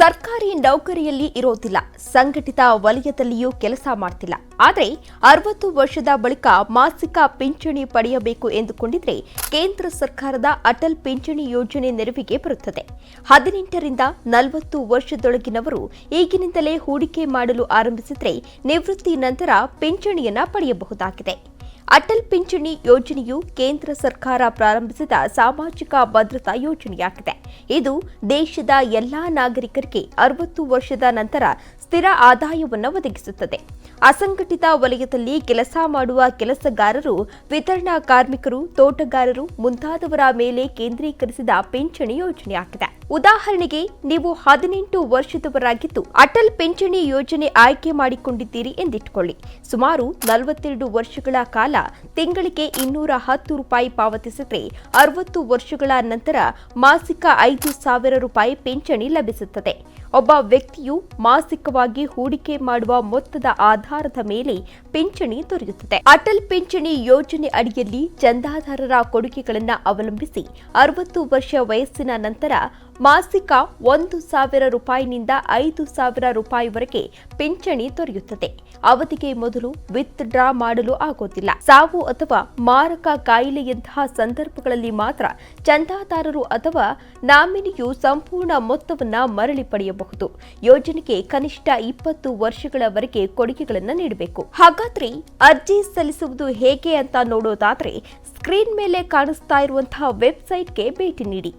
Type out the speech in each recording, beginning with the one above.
ಸರ್ಕಾರಿ ನೌಕರಿಯಲ್ಲಿ ಇರೋದಿಲ್ಲ. ಸಂಘಟಿತ ವಲಯದಲ್ಲಿಯೂ ಕೆಲಸ ಮಾಡ್ತಿಲ್ಲ. ಆದರೆ ಅರವತ್ತು ವರ್ಷದ ಬಳಿಕ ಮಾಸಿಕ ಪಿಂಚಣಿ ಪಡೆಯಬೇಕು ಎಂದುಕೊಂಡಿದ್ರೆ ಕೇಂದ್ರ ಸರ್ಕಾರದ ಅಟಲ್ ಪಿಂಚಣಿ ಯೋಜನೆ ನೆರವಿಗೆ ಬರುತ್ತದೆ. ಹದಿನೆಂಟರಿಂದ ನಲವತ್ತು ವರ್ಷದೊಳಗಿನವರು ಈಗಿನಿಂದಲೇ ಹೂಡಿಕೆ ಮಾಡಲು ಆರಂಭಿಸಿದ್ರೆ ನಿವೃತ್ತಿ ನಂತರ ಪಿಂಚಣಿಯನ್ನ ಪಡೆಯಬಹುದಾಗಿದೆ. ಅಟಲ್ ಪಿಂಚಣಿ ಯೋಜನೆಯು ಕೇಂದ್ರ ಸರ್ಕಾರ ಪ್ರಾರಂಭಿಸಿದ ಸಾಮಾಜಿಕ ಭದ್ರತಾ ಯೋಜನೆಯಾಗಿದೆ. ಇದು ದೇಶದ ಎಲ್ಲಾ ನಾಗರಿಕರಿಗೆ ಅರವತ್ತು ವರ್ಷದ ನಂತರ ಸ್ಥಿರ ಆದಾಯವನ್ನು ಒದಗಿಸುತ್ತದೆ. ಅಸಂಘಟಿತ ವಲಯದಲ್ಲಿ ಕೆಲಸ ಮಾಡುವ ಕೆಲಸಗಾರರು, ವಿತರಣಾ ಕಾರ್ಮಿಕರು, ತೋಟಗಾರರು ಮುಂತಾದವರ ಮೇಲೆ ಕೇಂದ್ರೀಕರಿಸಿದ ಪಿಂಚಣಿ ಯೋಜನೆಯಾಗಿದೆ. ಉದಾಹರಣೆಗೆ, ನೀವು ಹದಿನೆಂಟು ವರ್ಷದವರಾಗಿದ್ದು ಅಟಲ್ ಪಿಂಚಣಿ ಯೋಜನೆ ಆಯ್ಕೆ ಮಾಡಿಕೊಂಡಿದ್ದೀರಿ ಎಂದಿಟ್ಕೊಳ್ಳಿ ಸುಮಾರು ನಲವತ್ತೆರಡು ವರ್ಷಗಳ ಕಾಲ ತಿಂಗಳಿಗೆ ಇನ್ನೂರ ಹತ್ತು ರೂಪಾಯಿ ಪಾವತಿಸಿದರೆ ಅರವತ್ತು ವರ್ಷಗಳ ನಂತರ ಮಾಸಿಕ ಐದು ಸಾವಿರ ರೂಪಾಯಿ ಪಿಂಚಣಿ ಲಭಿಸುತ್ತದೆ. ಒಬ್ಬ ವ್ಯಕ್ತಿಯು ಮಾಸಿಕವಾಗಿ ಹೂಡಿಕೆ ಮಾಡುವ ಮೊತ್ತದ ಆಧಾರದ ಮೇಲೆ ಪಿಂಚಣಿ ದೊರೆಯುತ್ತದೆ. ಅಟಲ್ ಪಿಂಚಣಿ ಯೋಜನೆ ಅಡಿಯಲ್ಲಿ ಚಂದಾದಾರರ ಕೊಡುಗೆಗಳನ್ನು ಅವಲಂಬಿಸಿ ಅರವತ್ತು ವರ್ಷ ವಯಸ್ಸಿನ ನಂತರ ಮಾಸಿಕ ಒಂದು ಸಾವಿರ ರೂಪಾಯಿನಿಂದ ಐದು ಸಾವಿರ ರೂಪಾಯಿವರೆಗೆ ಪಿಂಚಣಿ ದೊರೆಯುತ್ತದೆ. ಅವಧಿಗೆ ಮೊದಲು ವಿತ್ ಡ್ರಾ ಮಾಡಲು ಆಗೋದಿಲ್ಲ. ಸಾವು ಅಥವಾ ಮಾರಕ ಕಾಯಿಲೆಯಂತಹ ಸಂದರ್ಭಗಳಲ್ಲಿ ಮಾತ್ರ ಚಂದಾದಾರರು ಅಥವಾ ನಾಮಿನಿಯು ಸಂಪೂರ್ಣ ಮೊತ್ತವನ್ನ ಮರಳಿ ಪಡೆಯಬಹುದು. ಯೋಜನೆಗೆ ಕನಿಷ್ಠ ಇಪ್ಪತ್ತು ವರ್ಷಗಳವರೆಗೆ ಕೊಡುಗೆಗಳನ್ನು ನೀಡಬೇಕು. ಹಾಗಾದ್ರೆ ಅರ್ಜಿ ಸಲ್ಲಿಸುವುದು ಹೇಗೆ ಅಂತ ನೋಡೋದಾದ್ರೆ, ಸ್ಕ್ರೀನ್ ಮೇಲೆ ಕಾಣಿಸ್ತಾ ಇರುವಂತಹ ವೆಬ್ಸೈಟ್ಗೆ ಭೇಟಿ ನೀಡಿ.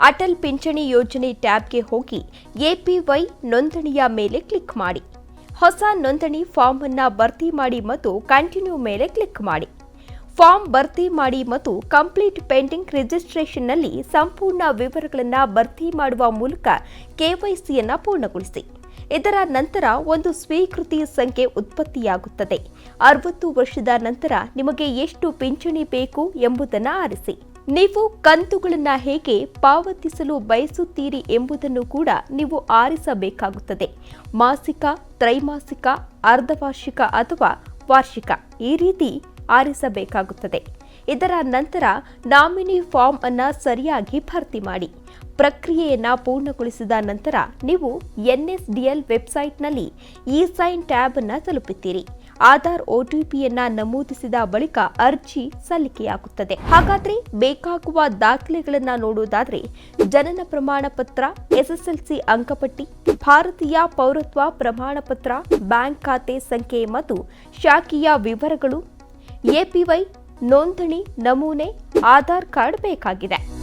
ಅಟಲ್ ಪಿಂಚಣಿ ಯೋಜನೆ ಟ್ಯಾಬ್ಗೆ ಹೋಗಿ ಎಪಿವೈ ನೋಂದಣಿಯ ಮೇಲೆ ಕ್ಲಿಕ್ ಮಾಡಿ. ಹೊಸ ನೋಂದಣಿ ಫಾರ್ಮ್ ಅನ್ನು ಭರ್ತಿ ಮಾಡಿ ಮತ್ತು ಕಂಟಿನ್ಯೂ ಮೇಲೆ ಕ್ಲಿಕ್ ಮಾಡಿ. ಫಾರ್ಮ್ ಭರ್ತಿ ಮಾಡಿ ಮತ್ತು ಕಂಪ್ಲೀಟ್ ಪೆಂಡಿಂಗ್ ರಿಜಿಸ್ಟ್ರೇಷನ್ನಲ್ಲಿ ಸಂಪೂರ್ಣ ವಿವರಗಳನ್ನು ಭರ್ತಿ ಮಾಡುವ ಮೂಲಕ ಕೆವೈಸಿಯನ್ನು ಪೂರ್ಣಗೊಳಿಸಿ. ಇದರ ನಂತರ ಒಂದು ಸ್ವೀಕೃತಿ ಸಂಖ್ಯೆ ಉತ್ಪತ್ತಿಯಾಗುತ್ತದೆ. ಅರವತ್ತು ವರ್ಷದ ನಂತರ ನಿಮಗೆ ಎಷ್ಟು ಪಿಂಚಣಿ ಬೇಕು ಎಂಬುದನ್ನು ಆರಿಸಿ. ನೀವು ಕಂತುಗಳನ್ನು ಹೇಗೆ ಪಾವತಿಸಲು ಬಯಸುತ್ತೀರಿ ಎಂಬುದನ್ನು ಕೂಡ ನೀವು ಆರಿಸಬೇಕಾಗುತ್ತದೆ. ಮಾಸಿಕ, ತ್ರೈಮಾಸಿಕ, ಅರ್ಧವಾರ್ಷಿಕ ಅಥವಾ ವಾರ್ಷಿಕ ಈ ರೀತಿ ಆರಿಸಬೇಕಾಗುತ್ತದೆ. ಇದರ ನಂತರ ನಾಮಿನಿ ಫಾರ್ಮ್ ಅನ್ನು ಸರಿಯಾಗಿ ಭರ್ತಿ ಮಾಡಿ, ಪ್ರಕ್ರಿಯೆಯನ್ನು ಪೂರ್ಣಗೊಳಿಸಿದ ನಂತರ ನೀವು ಎನ್ಎಸ್ಡಿಎಲ್ ವೆಬ್ಸೈಟ್ನಲ್ಲಿ ಇ ಸೈನ್ ಟ್ಯಾಬ್ ಅನ್ನು ತಲುಪುತ್ತೀರಿ. ಆಧಾರ್ ಒಟಿಪಿಯನ್ನ ನಮೂದಿಸಿದ ಬಳಿಕ ಅರ್ಜಿ ಸಲ್ಲಿಕೆಯಾಗುತ್ತದೆ. ಹಾಗಾದ್ರೆ ಬೇಕಾಗುವ ದಾಖಲೆಗಳನ್ನ ನೋಡುವುದಾದ್ರೆ ಜನನ ಪ್ರಮಾಣ ಪತ್ರ ಎಸ್ಎಸ್ಎಲ್ಸಿ ಅಂಕಪಟ್ಟಿ, ಭಾರತೀಯ ಪೌರತ್ವ ಪ್ರಮಾಣ ಪತ್ರ ಬ್ಯಾಂಕ್ ಖಾತೆ ಸಂಖ್ಯೆ ಮತ್ತು ಶಾಖೆಯ ವಿವರಗಳು ಎಪಿವೈ ನೋಂದಣಿ, ನಮೂನೆ, ಆಧಾರ್ ಕಾರ್ಡ್ ಬೇಕಾಗಿದೆ.